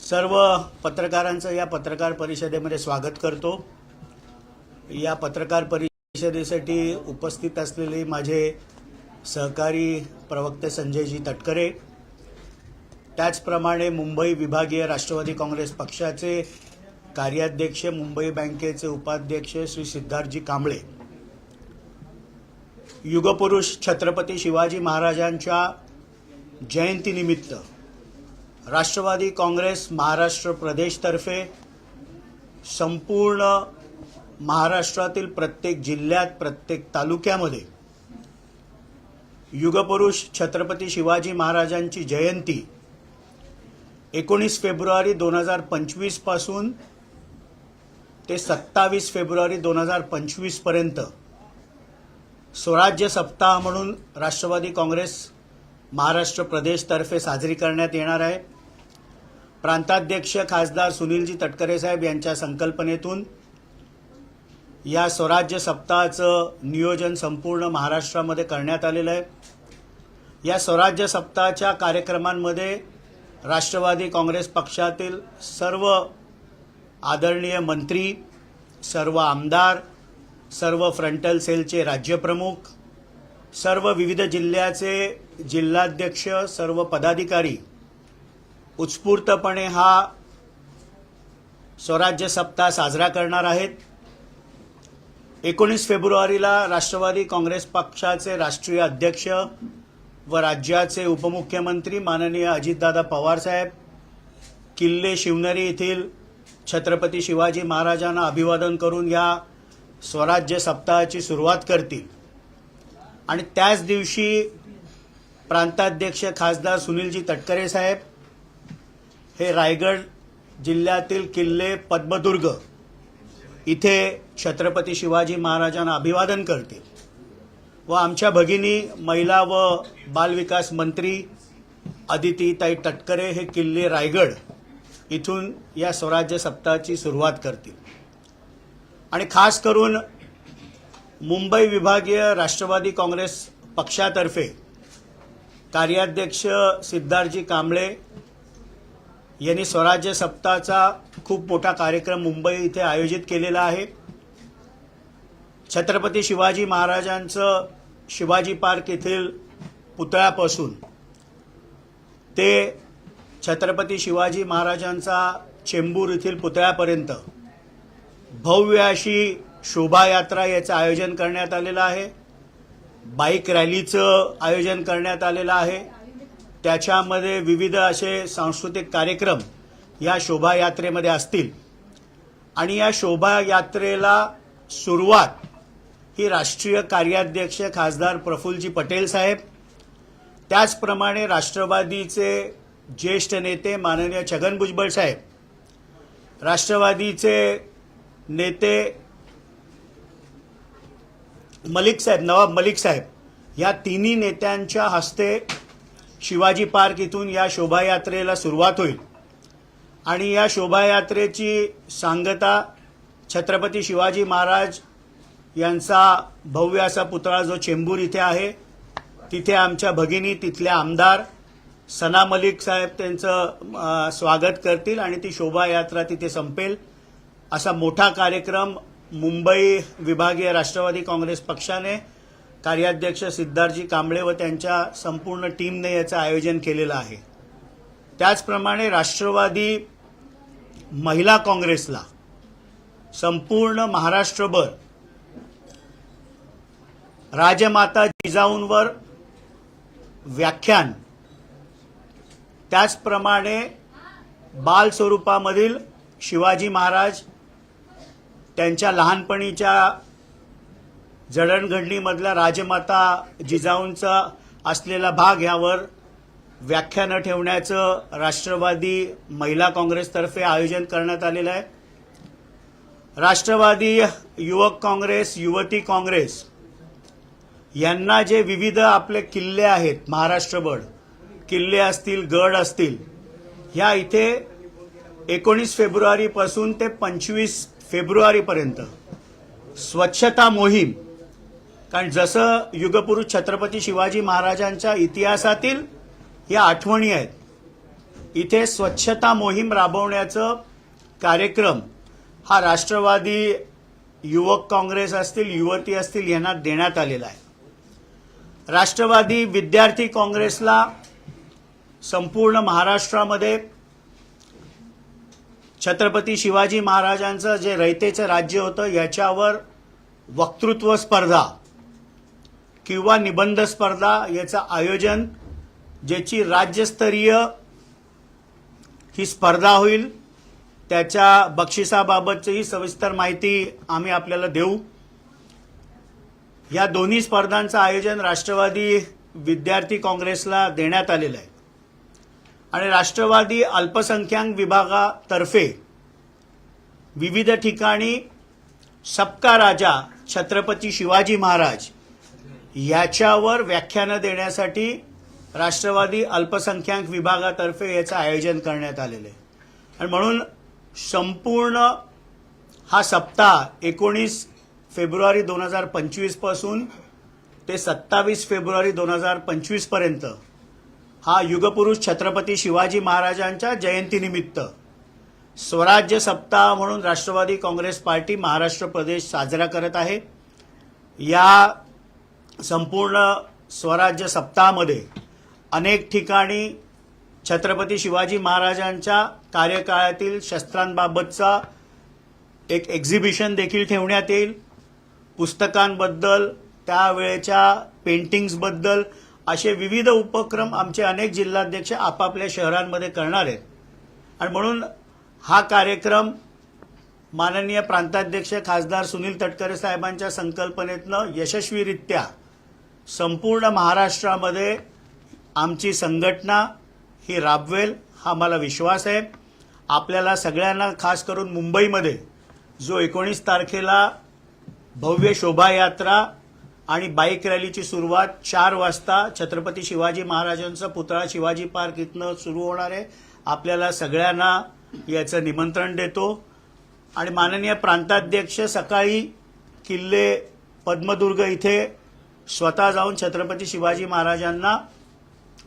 सर्व पत्रकारांचं या पत्रकार परिषदेमध्ये स्वागत करतो. या पत्रकार परिषदेसाठी उपस्थित असलेले माझे सहकारी प्रवक्ते संजयजी तटकरे त्याचप्रमाणे मुंबई विभागीय राष्ट्रवादी काँग्रेस पक्षाचे कार्याध्यक्ष मुंबई बँकेचे उपाध्यक्ष श्री सिद्धार्थजी कांबळे युगपुरुष छत्रपती शिवाजी महाराजांच्या जयंतीनिमित्त राष्ट्रवादी काँग्रेस महाराष्ट्र प्रदेशतर्फे संपूर्ण महाराष्ट्रातील प्रत्येक जिल्ह्यात प्रत्येक तालुक्यामध्ये युगपुरुष छत्रपती शिवाजी महाराजांची जयंती एकोणीस फेब्रुवारी दोन हजार पंचवीसपासून ते सत्तावीस फेब्रुवारी दोन हजार पंचवीसपर्यंत स्वराज्य सप्ताह म्हणून राष्ट्रवादी काँग्रेस महाराष्ट्र प्रदेशतर्फे साजरी करण्यात येणार आहे. प्रांताध्यक्ष खासदार सुनीलजी तटकरे साहेब यांच्या संकल्पनेतून या स्वराज्य सप्ताहाचं नियोजन संपूर्ण महाराष्ट्रामध्ये करण्यात आलेलं आहे. या स्वराज्य सप्ताहाच्या कार्यक्रमांमध्ये राष्ट्रवादी काँग्रेस पक्षातील सर्व आदरणीय मंत्री सर्व आमदार सर्व फ्रंटल सेलचे राज्यप्रमुख सर्व विविध जिल्ह्याचे जिल्हाध्यक्ष सर्व पदाधिकारी उत्स्फूर्तपणे हा स्वराज्य सप्ताह साजरा करणार आहेत. एकोणीस फेब्रुवारीला राष्ट्रवादी काँग्रेस पक्षाचे राष्ट्रीय अध्यक्ष व राज्याचे उपमुख्यमंत्री माननीय अजितदादा पवारसाहेब किल्ले शिवनेरी येथील छत्रपती शिवाजी महाराजांना अभिवादन करून या स्वराज्य सप्ताहाची सुरुवात करतील. आणि त्याच दिवशी प्रांताध्यक्ष खासदार सुनीलजी तटकरे साहेब हे रायगड जिल्ह्यातील किल्ले पद्मदुर्ग इथे छत्रपती शिवाजी महाराजांना अभिवादन करतील. व आमच्या भगिनी महिला व बालविकास मंत्री अदितीताई तटकरे हे किल्ले रायगड इथून या स्वराज्य सप्ताहाची सुरुवात करतील. आणि खास करून मुंबई विभागीय राष्ट्रवादी काँग्रेस पक्षातर्फे कार्याध्यक्ष सिद्धार्थजी कांबळे यांनी स्वराज्य सप्ताहाचा खूप मोठा कार्यक्रम मुंबई इथे आयोजित केलेला आहे. छत्रपती शिवाजी महाराजांचं शिवाजी पार्क येथील पुतळ्यापासून ते छत्रपती शिवाजी महाराजांचा चेंबूर येथील पुतळ्यापर्यंत भव्य अशी शोभायात्रा याचं आयोजन करण्यात आलेलं आहे. बाईक रॅलीचं आयोजन करण्यात आलेलं आहे. त्याच्यामध्ये विविध असे सांस्कृतिक कार्यक्रम या शोभायात्रेमध्ये असतील. आणि या शोभायात्रेला सुरुवात ही राष्ट्रीय कार्याध्यक्ष खासदार प्रफुल्लजी पटेल साहेब त्याचप्रमाणे राष्ट्रवादीचे ज्येष्ठ नेते माननीय छगन भुजबळ साहेब राष्ट्रवादीचे नेते मलिक साहेब नवाब मलिक साहेब या तिन्ही नेत्यांच्या हस्ते शिवाजी पार्क इथून या शोभायात्रेला सुरुवात होईल. आणि या शोभायात्रेची सांगता छत्रपती शिवाजी महाराज यांचा भव्य असा पुतळा जो चेंबूर इथे आहे तिथे आमच्या भगिनी तिथल्या आमदार सना मलिक साहेब त्यांचं स्वागत करतील आणि ती शोभायात्रा तिथे संपेल. असा मोठा कार्यक्रम मुंबई विभागीय राष्ट्रवादी काँग्रेस पक्षाने कार्याध्यक्ष सिद्धार्थजी कांबळे व त्यांच्या संपूर्ण टीमने याचं आयोजन केलेलं आहे. त्याचप्रमाणे राष्ट्रवादी महिला काँग्रेसला संपूर्ण महाराष्ट्रभर राजमाता जिजाऊंवर व्याख्यान त्याचप्रमाणे बाल स्वरूपामधील शिवाजी महाराज त्यांच्या लहानपणीच्या जडणघडणीमधल्या राजमाता जिजाऊंचा असलेला भाग यावर व्याख्यानं ठेवण्याचं राष्ट्रवादी महिला काँग्रेसतर्फे आयोजन करण्यात आलेलं आहे. राष्ट्रवादी युवक काँग्रेस युवती काँग्रेस यांना जे विविध आपले किल्ले आहेत महाराष्ट्रभर किल्ले असतील गड असतील ह्या इथे एकोणीस फेब्रुवारीपासून ते पंचवीस फेब्रुवारीपर्यंत. स्वच्छता मोहीम. कारण जसं युगपुरुष छत्रपती शिवाजी महाराजांच्या इतिहासातील या आठवणी आहेत इथे स्वच्छता मोहीम राबवण्याचं कार्यक्रम हा राष्ट्रवादी युवक काँग्रेस असतील युवती असतील यांना देण्यात आलेला आहे. राष्ट्रवादी विद्यार्थी काँग्रेसला संपूर्ण महाराष्ट्रामध्ये छत्रपती शिवाजी महाराजांचं जे रयतेचं राज्य होतं याच्यावर वक्तृत्व स्पर्धा किंवा निबंध स्पर्धा याचं आयोजन ज्याची राज्यस्तरीय ही स्पर्धा होईल त्याच्या बक्षिसाबाबतचीही सविस्तर माहिती आम्ही आपल्याला देऊ. या दोन्ही स्पर्धांचं आयोजन राष्ट्रवादी विद्यार्थी काँग्रेसला देण्यात आलेलं आहे. आणि राष्ट्रवादी अल्पसंख्याक विभागातर्फे विविध ठिकाणी सबका राजा छत्रपती शिवाजी महाराज याच्यावर व्याख्यानं देण्यासाठी राष्ट्रवादी अल्पसंख्याक विभागातर्फे याचं आयोजन करण्यात आलेलं आहे. आणि म्हणून संपूर्ण हा सप्ताह एकोणीस फेब्रुवारी दोन हजार पंचवीसपासून ते सत्तावीस फेब्रुवारी दोन हजार पंचवीसपर्यंत हा युगपुरुष छत्रपती शिवाजी महाराजांच्या जयंतीनिमित्त. स्वराज्य सप्ताह म्हणून राष्ट्रवादी काँग्रेस पार्टी महाराष्ट्र प्रदेश साजरा करत आहे. या संपूर्ण स्वराज्य सप्ताहामध्ये अनेक ठिकाणी छत्रपती शिवाजी महाराजांच्या कार्यकाळातील शस्त्रांबाबतचा एक एक्झिबिशन देखील ठेवण्यात येईल. पुस्तकांबद्दल त्यावेळेच्या पेंटिंग्सबद्दल असे विविध उपक्रम आमचे अनेक जिल्हाध्यक्ष आपापल्या शहरांमध्ये करणार आहेत. आणि म्हणून हा कार्यक्रम माननीय प्रांताध्यक्ष खासदार सुनील तटकरे साहेबांच्या संकल्पनेतनं यशस्वीरित्या संपूर्ण महाराष्ट्रामध्ये आमची संघटना ही राबवेल हा मला विश्वास आहे. आपल्याला सगळ्यांना खास करून मुंबईमध्ये जो एकोणीस तारखेला भव्य शोभायात्रा आणि बाईक रॅलीची सुरुवात चार वाजता छत्रपती शिवाजी महाराजांचा पुतळा शिवाजी पार्क इथनं सुरू होणार आहे. आपल्याला सगळ्यांना याचं निमंत्रण देतो. आणि माननीय प्रांताध्यक्ष सकाळी किल्ले पद्मदुर्ग इथे स्वतः जाऊन छत्रपती शिवाजी महाराजांना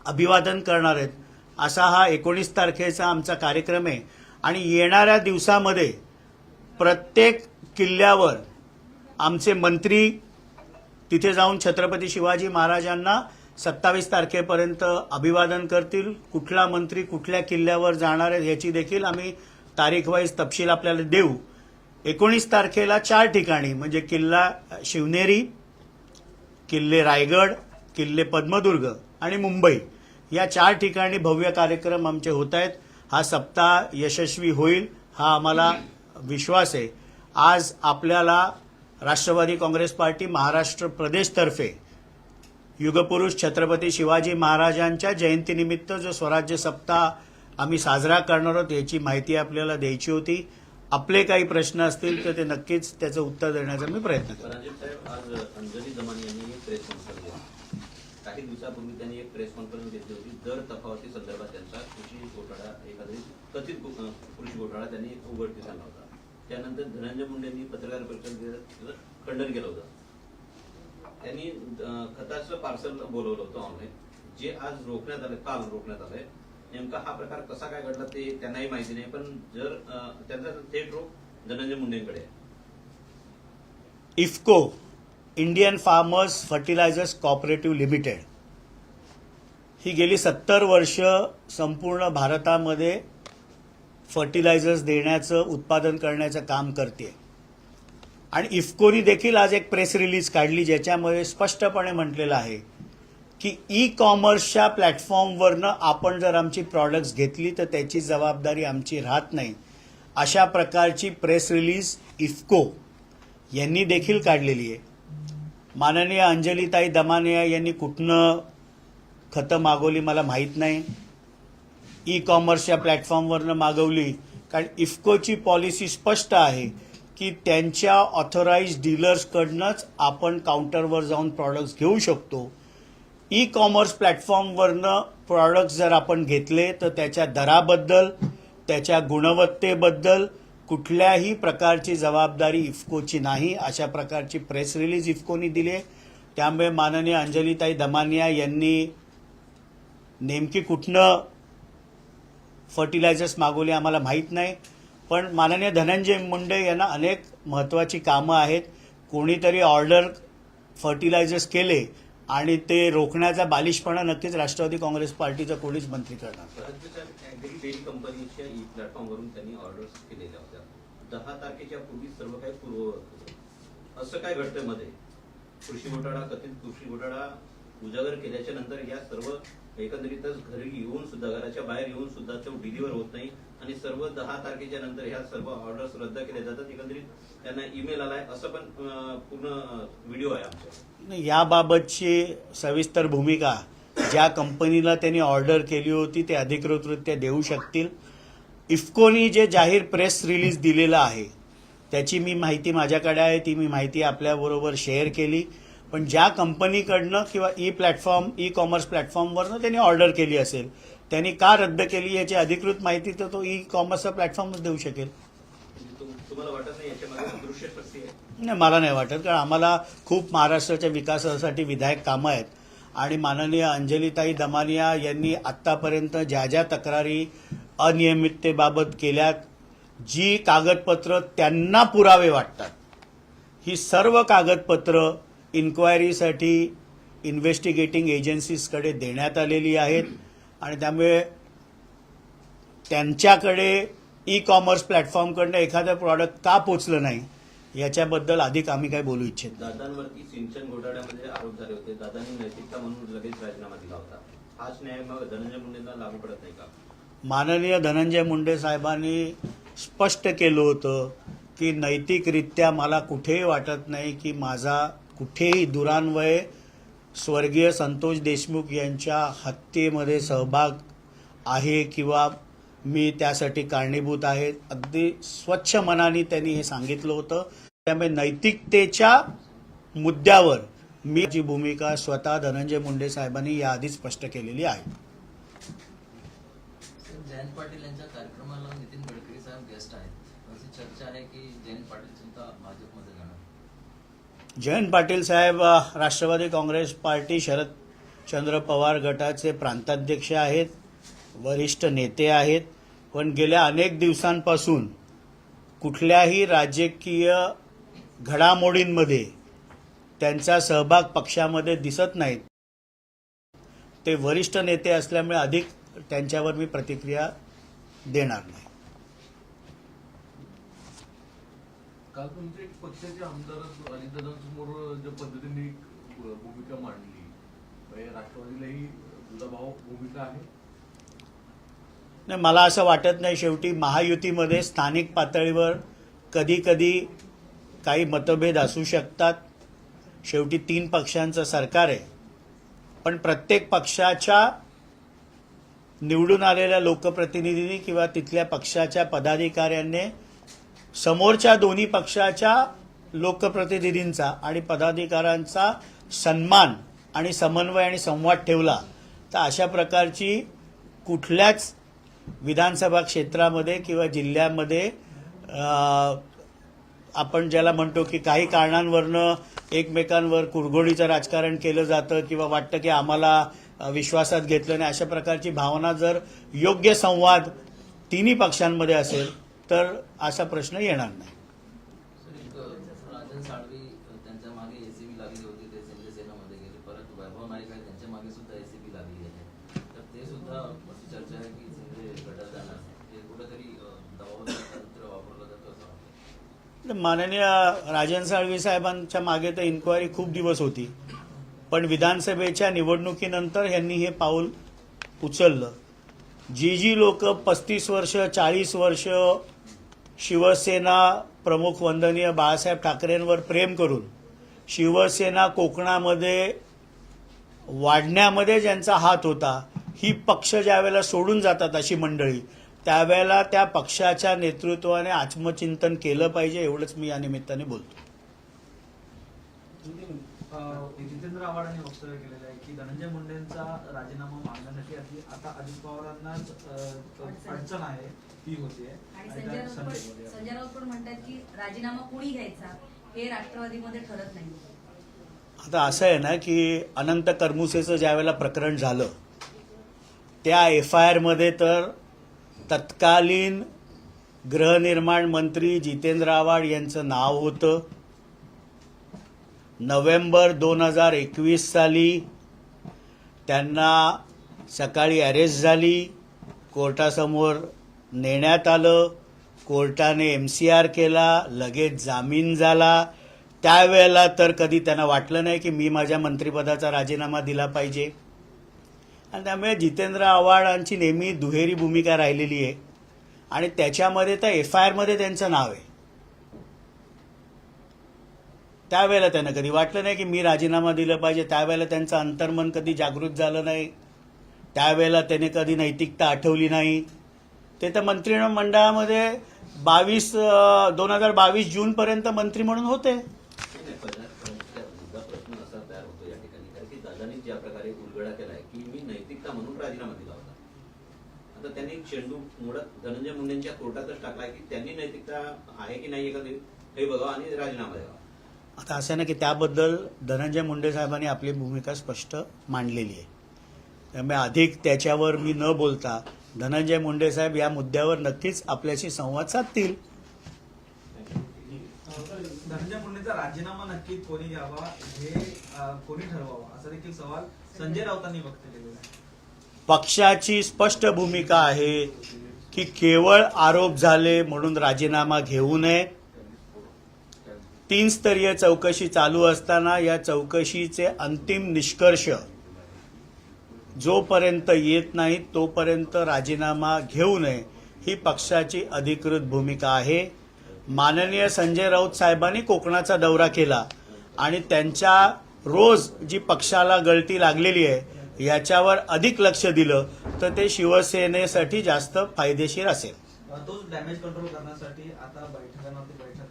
अभिवादन करणार आहेत. असा हा एकोणीस तारखेचा आमचा कार्यक्रम आहे. आणि येणाऱ्या दिवसामध्ये प्रत्येक किल्ल्यावर आमचे मंत्री तिथे जाऊन छत्रपती शिवाजी महाराजांना सत्तावीस तारखेपर्यंत अभिवादन करतील. कुठला मंत्री कुठल्या किल्ल्यावर जाणार आहे याची देखील आम्ही तारीख वाईज तपशील आपल्याला देऊ. एकोणीस तारखेला चार ठिकाणी म्हणजे किल्ला शिवनेरी किल्ले रायगड किल्ले पद्मदुर्ग आणि मुंबई या चार ठिकाणी भव्य कार्यक्रम आमचे होत आहेत. हा सप्ताह यशस्वी होईल हा आम्हाला विश्वास आहे. आज आपल्याला राष्ट्रवादी काँग्रेस पार्टी महाराष्ट्र प्रदेशतर्फे युगपुरुष छत्रपती शिवाजी महाराजांच्या जयंतीनिमित्त जो स्वराज्य सप्ताह आम्ही साजरा करणार आहोत याची माहिती आपल्याला द्यायची होती. आपले काही प्रश्न असतील तर ते नक्कीच त्याचं उत्तर देण्याचा मी प्रयत्न करतो काही दिवसापूर्वी त्यांनी एक प्रेस कॉन्फरन्स घेतली होती. दर तफावती संदर्भात त्यांचा कृषी घोटाळा एखादी कथित कृषी घोटाळा त्यांनी उघडकीस आणला होता. त्यानंतर धनंजय मुंडेंनी पत्रकार परिषद खंडन केलं होतं. त्यांनी खताचं पार्सल बोलवलं होतं ऑनलाईन जे आज रोखण्यात आलं काल रोखण्यात आलंय नेमका हा प्रकार कसा काय घडला ते त्यांनाही माहिती नाही पण जर त्यांचा थेट रोख Dhananjay मुंडेंकडे IFFCO IFFCO Indian farmers fertilisers cooperative limited. ही गेली सत्तर वर्ष संपूर्ण भारतामध्ये फर्टिलायझर्स देण्याचं उत्पादन करण्याचं काम करते आणि इफ्कोनी देखील आज एक प्रेस रिलीज काढली ज्याच्यामध्ये स्पष्टपणे म्हटलेलं आहे की ई कॉमर्सच्या प्लॅटफॉर्मवरनं आपण जर आमची प्रॉडक्ट्स घेतली तर त्याची जबाबदारी आमची राहत नाही. अशा प्रकारची प्रेस रिलीज इफ्को यांनी देखील काढलेली आहे. माननीय अंजलीताई दमानिया यांनी कुठनं खतं मागवली मला माहीत नाही. ई कॉमर्स या प्लॅटफॉर्मवरनं मागवली. कारण इफ्कोची पॉलिसी स्पष्ट आहे की त्यांच्या ऑथोराईज डीलर्सकडनंच आपण काउंटरवर जाऊन प्रॉडक्ट्स घेऊ शकतो. ई कॉमर्स प्लॅटफॉर्मवरनं प्रॉडक्ट्स जर आपण घेतले तर त्याच्या दराबद्दल त्याच्या गुणवत्तेबद्दल कुठल्याही प्रकारची जबाबदारी इफ्कोची नाही. अशा प्रकारची प्रेस रिलीज इफ्कोनी दिली आहे. त्यामुळे माननीय अंजलीताई दमानिया यांनी नेमकी कुठनं फर्टिलायझर्स मागवले आम्हाला माहीत नाही. पण माननीय धनंजय मुंडे यांना अनेक महत्त्वाची कामं आहेत. कोणीतरी ऑर्डर फर्टिलायझर्स केले आणि ते रोखण्याचा बालिशपणा नक्कीच राष्ट्रवादी काँग्रेस पार्टीचा कोणीच मंत्री करणार असं काय घडतं मध्ये? कृषी घोटाळा कथित कृषी घोटाळा उजागर केल्याच्यानंतर या सर्व एकंदरीतच घरी येऊन सुद्धा घराच्या बाहेर येऊन सुद्धा तो डिलिव्हर होत नाही. आणि सर्व दहा तारखेच्या नंतर ह्या सर्व ऑर्डर्स रद्द केल्या जातात. एकंदरीत त्यांना ईमेल आलाय असं पण पूर्ण व्हिडिओ आहे आमच्या याबाबतची सविस्तर भूमिका ज्या कंपनीला त्यांनी ऑर्डर केली होती ते अधिकृतरित्या देऊ शकतील. इफकोनी जे जाहीर प्रेस रिलीज दिलेलं आहे त्याची मी माहिती माझ्याकडे आहे ती मी माहिती आपल्याबरोबर शेअर केली. पण ज्या कंपनीकडनं किंवा ई प्लॅटफॉर्म ई कॉमर्स प्लॅटफॉर्मवरनं त्यांनी ऑर्डर केली असेल त्यांनी का रद्द केली याची अधिकृत माहिती तर तो ई कॉमर्सचा प्लॅटफॉर्मच देऊ शकेल. नाही मला नाही वाटत कारण आम्हाला खूप महाराष्ट्राच्या विकासासाठी विधायक कामं आहेत. आणि माननीय अंजलीताई दमानिया यांनी आत्तापर्यंत ज्या ज्या तक्रारी अनियमिततेबाबत केल्यात जी कागदपत्र त्यांना पुरावे वाटतात ही सर्व कागदपत्र इन्क्वायरीसाठी इन्व्हेस्टिगेटिंग एजन्सीजकडे देण्यात आलेली आहेत. आणि त्यामुळे त्यांच्याकडे ई कॉमर्स प्लॅटफॉर्मकडनं एखादं प्रॉडक्ट का पोचलं नाही याच्याबद्दल अधिक आम्ही काही बोलू इच्छित. दादांवरती सिंचन घोटाळ्यामध्ये आरोप झाले होते. दादांनी नैतिकता म्हणून लगेच राजीनामा दिला होता. हाच न्याय मग धनंजय मुंडेंना लागू पडत नाही का? माननीय धनंजय मुंडे साहेबांनी स्पष्ट केलं होतं की नैतिकरित्या मला कुठेही वाटत नाही की माझा कुठेही दुरान्वये स्वर्गीय संतोष देशमुख यांच्या हत्येमध्ये सहभाग आहे किंवा मी त्यासाठी कारणीभूत आहे अगदी स्वच्छ मनाने त्यांनी हे सांगितलं होतं. त्यामुळे नैतिकतेच्या मुद्द्यावर मी जी भूमिका स्वतः धनंजय मुंडे साहेबांनी याआधी स्पष्ट केलेली आहे. जयंत पाटील यांच्या कार्यक्रमाला नितीन गडकरी साहेब गेस्ट आहेत. चर्चा आहे की जयंत पाटील सुद्धा भाजपमध्ये जयंत पाटील साहेब राष्ट्रवादी काँग्रेस पार्टी शरद चंद्र पवार गटाचे प्रांताध्यक्ष आहेत वरिष्ठ नेते आहेत. पण गेल्या अनेक दिवसांपासून कुठल्याही राजकीय घडामोडींमध्ये त्यांचा सहभाग पक्षामध्ये दिसत नाहीत. ते वरिष्ठ नेते असल्यामुळे अधिक त्यांच्यावर मी प्रतिक्रिया देणार नाही. काल तुमचे एक पक्षाचे आमदार अजितदादांसमोर ज्या पद्धतीने भूमिका मांडली राष्ट्रवादीलाही दुधाभाव भूमिका आहे? नाही मला असं वाटत नाही शेवटी महायुतीमध्ये स्थानिक पातळीवर कधी कधी काही मतभेद असू शकतात. शेवटी तीन पक्षांचं सरकार आहे. पण प्रत्येक पक्षाच्या निवडून आलेल्या लोकप्रतिनिधींनी किंवा तिथल्या पक्षाच्या पदाधिकाऱ्यांनी समोरच्या दोन्ही पक्षाच्या लोकप्रतिनिधींचा आणि पदाधिकाऱ्यांचा सन्मान आणि समन्वय आणि संवाद ठेवला तर अशा प्रकारची कुठल्याच विधानसभा क्षेत्रामध्ये किंवा जिल्ह्यामध्ये आपण ज्याला म्हणतो की काही कारणांवरनं एकमेकांवर कुरघोडीचं राजकारण केलं जातं किंवा वाटतं की आम्हाला विश्वासात घेतलं नाही अशा प्रकारची भावना जर योग्य संवाद तिन्ही पक्षांमध्ये असेल तर असा प्रश्न येणार नाही. वाटतं. तर माननीय राजन साळवी साहेबांच्या मागे तर इन्क्वायरी खूप दिवस होती. पण विधानसभेच्या निवडणुकीनंतर यांनी हे पाऊल उचललं. जी जी लोक पस्तीस वर्ष चाळीस वर्ष शिवसेना प्रमुख वंदनीय बाळासाहेब ठाकरेंवर प्रेम करून शिवसेना कोकणामध्ये वाढण्यामध्ये ज्यांचा हात होता ही पक्ष ज्यावेळेला सोडून जातात अशी मंडळी त्यावेळेला त्या पक्षाच्या नेतृत्वाने आत्मचिंतन केलं पाहिजे एवढंच मी या निमित्ताने बोलतो. जितेंद्र आव्हाडांनी वक्तव्य केलेलं आहे की धनंजय मुंडेंचा राजीनामा मागण्यासाठी आधी आता अजित पवारांनाच अडचण. आहे ती होते आणि संजय राऊत पण संजय राऊत पण म्हणतात की राजीनामा कुणी घ्यायचा हे राष्ट्रवादीमध्ये ठरत नाही. आता असं आहे ना की अनंत करमुसेचं ज्यावेळेला प्रकरण झालं त्या एफ आय आरमध्ये तर तत्कालीन गृहनिर्माण मंत्री जितेंद्र आव्हाड यांचं नाव होतं. नोव्हेंबर दोन हजार एकवीस साली त्यांना सकाळी अरेस्ट झाली. कोर्टासमोर नेण्यात आलं. कोर्टाने एम सी आर केला. लगेच जामीन झाला. त्यावेळेला तर कधी त्यांना वाटलं नाही की मी माझ्या मंत्रिपदाचा राजीनामा दिला पाहिजे. आणि त्यामुळे जितेंद्र आव्हाडांची नेहमी दुहेरी भूमिका राहिलेली आहे. आणि त्याच्यामध्ये तर एफ आय आरमध्ये त्यांचं नाव आहे. त्यावेळेला त्यांना कधी वाटलं नाही की मी राजीनामा दिलं पाहिजे त्यावेळेला त्यांचं अंतर्मन कधी जागृत झालं नाही त्यावेळेला त्याने कधी नैतिकता आठवली नाही. ते तर मंत्रिमंडळामध्ये बावीस दोन हजार बावीस जूनपर्यंत मंत्री म्हणून होते. तयार होतो या ठिकाणी ज्या प्रकारे उलगडा केलाय की मी नैतिकता म्हणून राजीनामा दिला होता आता त्यांनी चेंडू मुळात धनंजय मुंडेंच्या कोर्टातच टाकलाय की त्यांनी नैतिकता आहे की नाही का हे बघावं आणि राजीनामा द्यावा. आता असं आहे ना की त्याबद्दल धनंजय मुंडे साहेबांनी आपली भूमिका स्पष्ट मांडलेली आहे. त्यामुळे अधिक त्याच्यावर मी न बोलता धनंजय मुंडे साहेब या मुद्द्यावर नक्कीच आपल्याशी संवाद साधतील. धनंजय मुंडेचा राजीनामा नक्की कोणी घ्यावा हे कोणी ठरवावा? असा देखील सवाल संजय राऊतांनी व्यक्त केलेला आहे. पक्षाची स्पष्ट भूमिका आहे की केवळ आरोप झाले म्हणून राजीनामा घेऊ नये तीन स्तरीय चौकशी चालू असताना या चौकशीचे अंतिम निष्कर्ष जोपर्यंत येत नाही तोपर्यंत राजीनामा घेऊ नये ही पक्षाची अधिकृत भूमिका आहे. माननीय संजय राऊत साहेबांनी कोकणाचा दौरा केला आणि त्यांच्या रोज जी पक्षाला गळती लागलेली आहे याच्यावर अधिक लक्ष दिलं तर ते शिवसेनेसाठी जास्त फायदेशीर असेल. तोच डॅमेज कंट्रोल करण्यासाठी आता बैठकांवरती बैठक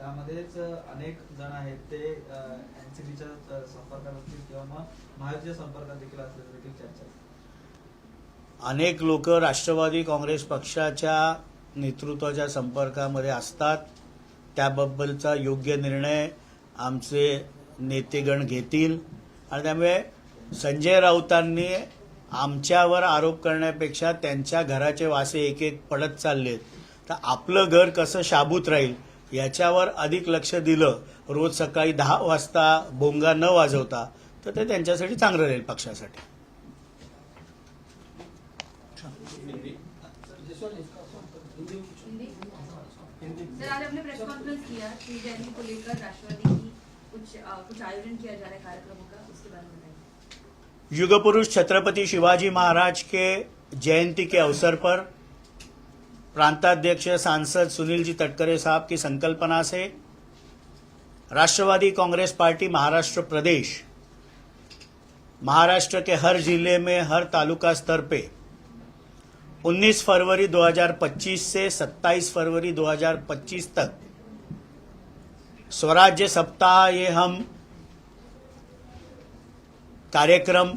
त्यामध्येच अनेक जण आहेत ते एनसीबीच्या संपर्कात असतील किंवा मग महायुतीच्या संपर्कात देखील असल्याची देखील चर्चा अनेक लोक राष्ट्रवादी काँग्रेस पक्षाच्या नेतृत्वाच्या संपर्कामध्ये असतात. त्याबद्दलचा योग्य निर्णय आमचे नेतेगण घेतील. आणि त्यामुळे संजय राऊतांनी आमच्यावर आरोप करण्यापेक्षा त्यांच्या घराचे वासे एक एक पडत चाललेत. तर आपलं घर कसं शाबूत राहील? याच्यावर अधिक लक्ष दिलं रोज सकाळी दहा वाजता बोंगा न वाजवता तर ते त्यांच्यासाठी चांगलं राहील पक्षासाठी. सर आज आपने प्रेस कॉन्फ्रेंस किया श्री जयंती को लेकर राष्ट्रवादी की कुछ अ, कुछ आयोजन किया जा रहा है कार्यक्रमों का उसके बारे में बताइए। युग पुरुष छत्रपति शिवाजी महाराज के जयंती के अवसर पर प्रांताध्यक्ष सांसद सुनील जी तटकरे साहब की संकल्पना से राष्ट्रवादी कांग्रेस पार्टी महाराष्ट्र प्रदेश, महाराष्ट्र के हर ज़िले में, हर तालुका स्तर पे 19 फरवरी 2025 से 27 फरवरी 2025 तक स्वराज्य सप्ताह ये हम कार्यक्रम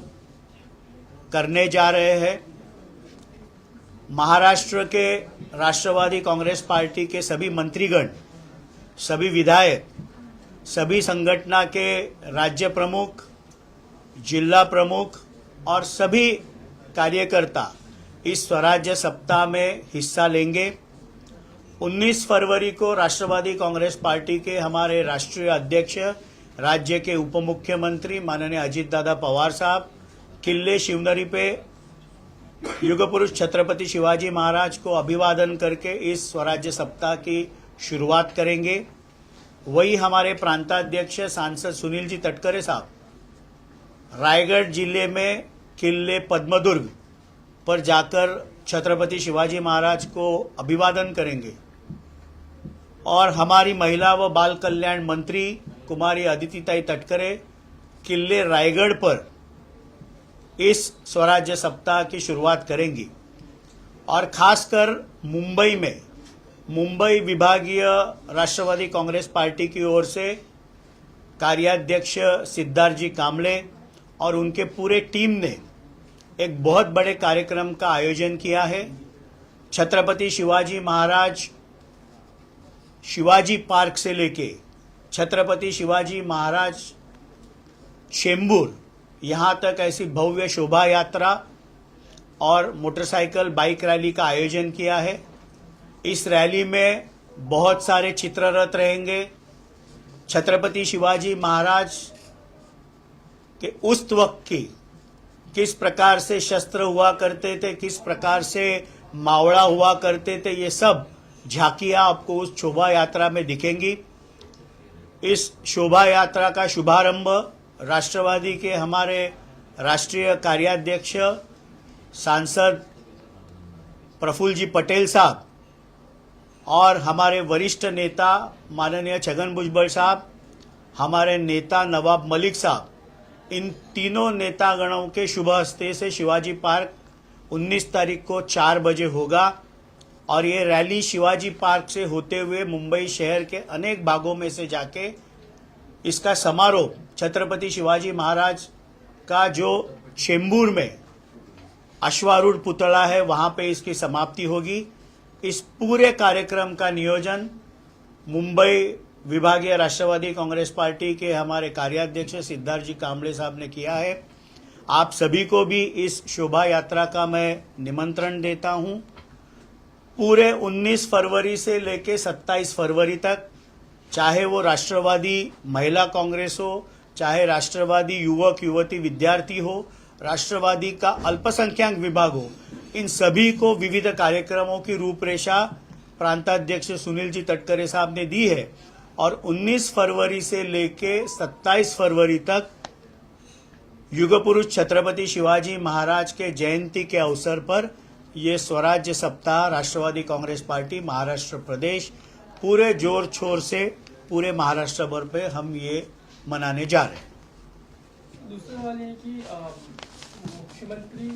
करने जा रहे हैं। महाराष्ट्र के राष्ट्रवादी कांग्रेस पार्टी के सभी मंत्रीगण, सभी विधायक, सभी संगठना के राज्य प्रमुख, जिला प्रमुख और सभी कार्यकर्ता इस स्वराज्य सप्ताह में हिस्सा लेंगे। 19 फरवरी को राष्ट्रवादी कांग्रेस पार्टी के हमारे राष्ट्रीय अध्यक्ष, राज्य के उप मुख्यमंत्री माननीय अजीत दादा पवार साहब किले शिवनरी पे युग पुरुष छत्रपति शिवाजी महाराज को अभिवादन करके इस स्वराज्य सप्ताह की शुरुआत करेंगे। वही हमारे प्रांताध्यक्ष सांसद सुनील जी तटकरे साहब, रायगढ़ ज़िले में किले पद्मदुर्ग पर जाकर छत्रपति शिवाजी महाराज को अभिवादन करेंगे। और हमारी महिला व बाल कल्याण मंत्री कुमारी अदितिताई तटकरे किले रायगढ़ पर इस स्वराज्य सप्ताह की शुरुआत करेंगी। और खासकर मुंबई में, मुंबई विभागीय राष्ट्रवादी कांग्रेस पार्टी की ओर से कार्याध्यक्ष सिद्धार्थ जी कामले और उनके पूरे टीम ने एक बहुत बड़े कार्यक्रम का आयोजन किया है। छत्रपति शिवाजी महाराज शिवाजी पार्क से लेके छत्रपति शिवाजी महाराज शेम्बूर यहाँ तक ऐसी भव्य शोभा यात्रा और मोटरसाइकिल बाइक रैली का आयोजन किया है। इस रैली में बहुत सारे चित्ररथ रहेंगे। छत्रपति शिवाजी महाराज के उस वक्त की किस प्रकार से शस्त्र हुआ करते थे, किस प्रकार से मावड़ा हुआ करते थे, ये सब झांकियाँ आपको उस शोभा यात्रा में दिखेंगी। इस शोभा यात्रा का शुभारंभ राष्ट्रवादी के हमारे राष्ट्रीय कार्याध्यक्ष, सांसद प्रफुल्ल जी पटेल साहब और हमारे वरिष्ठ नेता माननीय छगन भुजबल साहब, हमारे नेता नवाब मलिक साहब, इन तीनों नेतागणों के शुभ हस्ते से शिवाजी पार्क 19 तारीख को चार बजे होगा और ये रैली शिवाजी पार्क से होते हुए मुंबई शहर के अनेक भागों में से जाके इसका समारोह छत्रपति शिवाजी महाराज का जो शेम्बूर में अश्वारूढ़ पुतला है, वहाँ पे इसकी समाप्ति होगी। इस पूरे कार्यक्रम का नियोजन मुंबई विभागीय राष्ट्रवादी कांग्रेस पार्टी के हमारे कार्याध्यक्ष सिद्धार्थ जी कांबळे साहब ने किया है। आप सभी को भी इस शोभा यात्रा का मैं निमंत्रण देता हूँ। पूरे 19 फरवरी से लेकर 27 फरवरी तक, चाहे वो राष्ट्रवादी, महिला कांग्रेस हो चाहे राष्ट्रवादी युवक, युवती, विद्यार्थी हो, राष्ट्रवादी का अल्पसंख्यक विभाग हो, इन सभी को विविध कार्यक्रमों की रूपरेखा प्रांताध्यक्ष सुनील जी तटकरे साहब ने दी है और 19 फरवरी से लेके 27 फरवरी तक युग पुरुष छत्रपति शिवाजी महाराज के जयंती के अवसर पर ये स्वराज्य सप्ताह राष्ट्रवादी कांग्रेस पार्टी महाराष्ट्र प्रदेश पूरे ज़ोर छोर से पूरे महाराष्ट्र भर पे हम ये मनाने जा रहे हैं। दूसरा सवाल ये है कि मुख्यमंत्री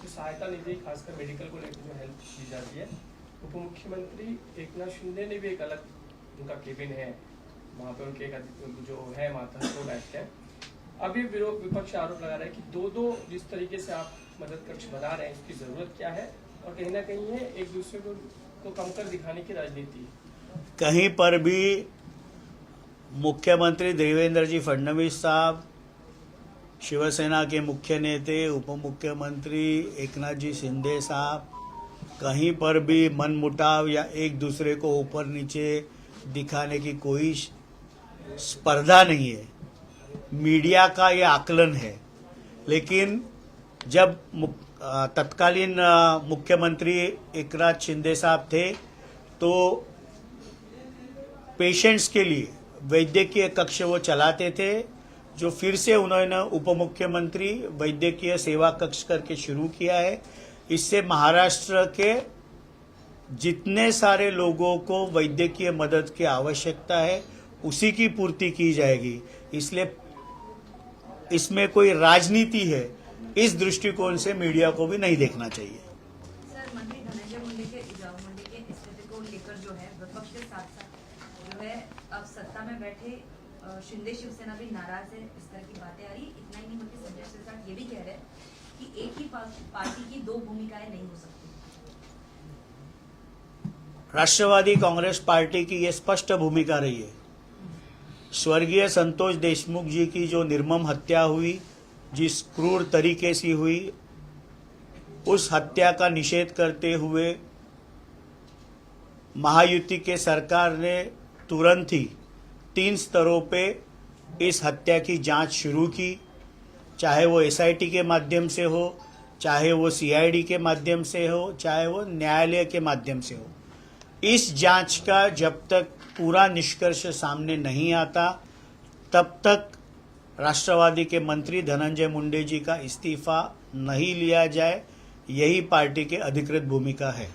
की सहायता निधि खासकर मेडिकल को लेकर जो हेल्प दी जाती है उप मुख्यमंत्री एकनाथ शिंदे ने भी एक अलग उनका केबिन है। वहाँ पे उनके एक जो है माता वो बैठते हैं अभी विरोध विपक्ष आरोप लगा रहा है कि दो दो जिस तरीके से आप मदद कक्ष बना रहे हैं इसकी ज़रूरत क्या है? और कहीं ना कहीं ये एक दूसरे को को कम कर दिखाने की राजनीति है। कहीं पर भी मुख्यमंत्री देवेंद्र जी फडणवीस साहब शिवसेना के मुख्य नेते उप मुख्यमंत्री एकनाथ जी शिंदे साहब कहीं पर भी मनमुटाव या एक दूसरे को ऊपर नीचे दिखाने की कोई स्पर्धा नहीं है। मीडिया का ये आकलन है। लेकिन जब मुक- तत्कालीन मुख्यमंत्री एकनाथ शिंदे साहब थे तो पेशेंट्स के लिए वैद्यकीय कक्ष वो चलाते थे, जो फिर से उन्होंने उप मुख्यमंत्री वैद्यकीय सेवा कक्ष करके शुरू किया है। इससे महाराष्ट्र के जितने सारे लोगों को वैद्यकीय मदद की आवश्यकता है, उसी की पूर्ति की जाएगी। इसलिए इसमें कोई राजनीति है, इस दृष्टिकोण से मीडिया को भी नहीं देखना चाहिए। में बैठे शिंदे शिवसेना भी नाराज़ है, इस तरह की बातें आ रही इतना ही नहीं बल्कि संजय सिरसाट ये भी कह रहे हैं कि एक ही पार्टी की दो भूमिकाएँ नहीं हो सकती। राष्ट्रवादी कांग्रेस पार्टी की ये स्पष्ट भूमिका रही है। स्वर्गीय संतोष देशमुख जी की जो निर्मम हत्या हुई, जिस क्रूर तरीके से हुई, उस हत्या का निषेध करते हुए महायुति के सरकार ने तुरंत ही तीन स्तरों पे इस हत्या की जाँच शुरू की। चाहे वो एसआईटी के माध्यम से हो, चाहे वो सीआईडी के माध्यम से हो, चाहे वो न्यायालय के माध्यम से हो। इस जाँच का जब तक पूरा निष्कर्ष सामने नहीं आता, तब तक राष्ट्रवादी के मंत्री धनंजय मुंडे जी का इस्तीफा नहीं लिया जाए, यही पार्टी के अधिकृत भूमिका है।